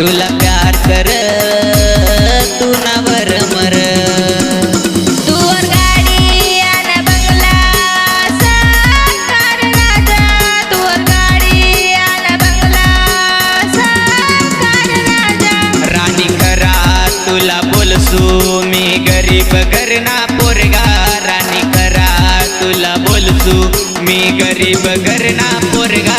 तुला प्यार कर तू नावर मर. तुवर गाडी आन बंगला साकार राजा. तुवर गाडी आन बंगला साकार राजा. राणी खरा तुला बोलसू मी गरीब घरना पोरगा. राणी खरा तुला बोलसू मी गरीब घरना पोरगा.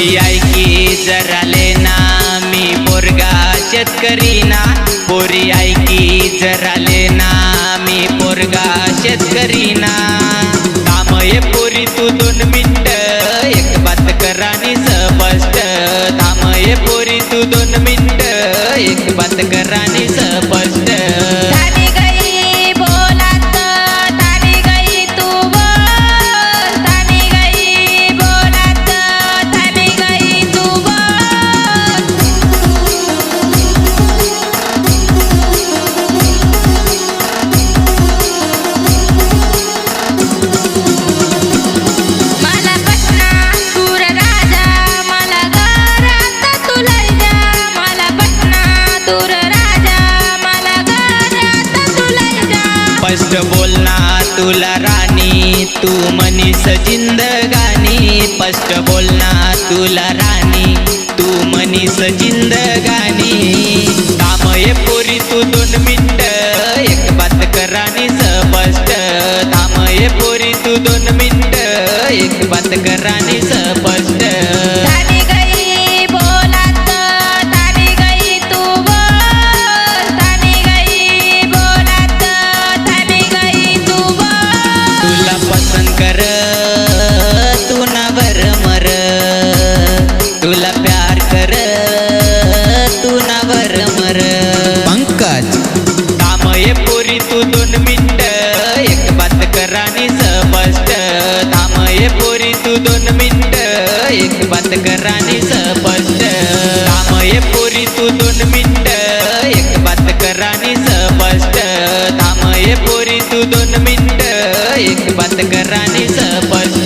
पोरी ऐकी जरा लेना मी पोरगा शेतकरी ना पोरी ऐकी जरा लेना मी पोरगा शेतकरी ना काम ये पोरी तू दोन मिनट एक बात करानी स्पष्ट. थांब ये पोरी तू दोन मिनट एक बात करानी बोलना तुला राणी तू मनीस जिंदगानी. स्पष्ट बोलना तुला राणी तू मनीस जिंदगानी. गाणी ये पोरी तू दोन मिनिट. एक बात करानी स्पष्ट. थांब पोरी तू दोन मिनिट. एक बात करानी பணி